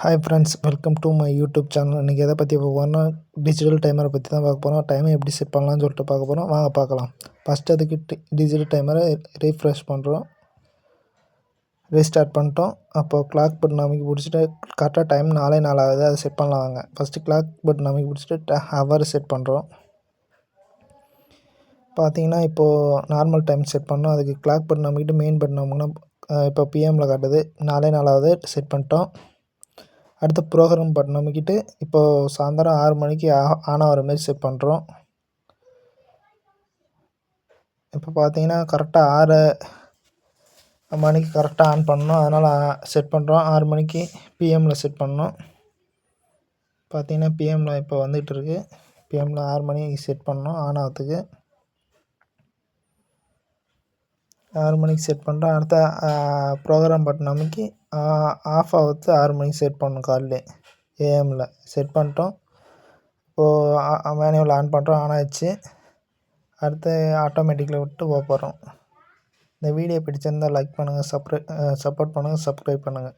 Hi friends welcome to my YouTube channel இன்றைக்கி எதை பற்றி பார்க்க போகிறோம்னா டிஜிட்டல் டைமரை பற்றி தான் பார்க்க போகிறோம் டைமை எப்படி செட் பண்ணலாம்னு சொல்லிட்டு பார்க்க போகிறோம் வாங்க பார்க்கலாம். ஃபஸ்ட்டு அதுக்கு டிஜிட்டல் டைமரை ரீஃப்ரெஷ் பண்ணுறோம் ரீஸ்டார்ட் பண்ணிட்டோம். அப்போது கிளாக் பட்டன் அமைக்கி பிடிச்சிட்டு கரெக்டாக டைம் நாலே நாள் ஆகுது அதை செட் பண்ணலாம் வாங்க. ஃபஸ்ட்டு கிளாக் பட்டன் அமைக்கி பிடிச்சிட்டு ஹவர் செட் பண்ணுறோம் பார்த்தீங்கன்னா இப்போது நார்மல் டைம் செட் பண்ணோம். அதுக்கு கிளாக் பட்டன் அமைக்கிட்டு மெயின் பட்டன் அமைக்கணும் இப்போ பிஎம்மில் காட்டுது. நாலே நாளாவது செட் பண்ணிட்டோம். அடுத்து ப்ரோக்ராம் பட்டன் இப்போது சாயந்தரம் ஆறு மணிக்கு ஆன் ஆகிற மாரி செட் பண்ணுறோம் இப்போ பார்த்தீங்கன்னா கரெக்டாக ஆறு மணிக்கு கரெக்டாக ஆன் பண்ணணும். அதனால் செட் பண்ணுறோம் ஆறு மணிக்கு பிஎம்மில் செட் பண்ணோம். பார்த்தீங்கன்னா பிஎம்மில் இப்போ வந்துகிட்ருக்கு பிஎம்மில் ஆறு மணிக்கு செட் பண்ணோம் ஆன் ஆகிறதுக்கு. ஆறு மணிக்கு செட் பண்ணுறோம் அடுத்த ப்ரோக்ராம் பட்டன் அமைக்கி ஆஃப் ஆகிறது ஆறு மணிக்கு செட் பண்ணணும் காலைலே ஏஎம்மில் செட் பண்ணிட்டோம். இப்போது மேனுவல் ஆன் பண்ணுறோம் ஆன் ஆச்சு அடுத்து ஆட்டோமேட்டிக்கில் விட்டு போக போகிறோம் இந்த வீடியோ பிடிச்சிருந்தால் லைக் பண்ணுங்கள் சப்ரை சப்போர்ட் பண்ணுங்கள் சப்ஸ்கிரைப் பண்ணுங்கள்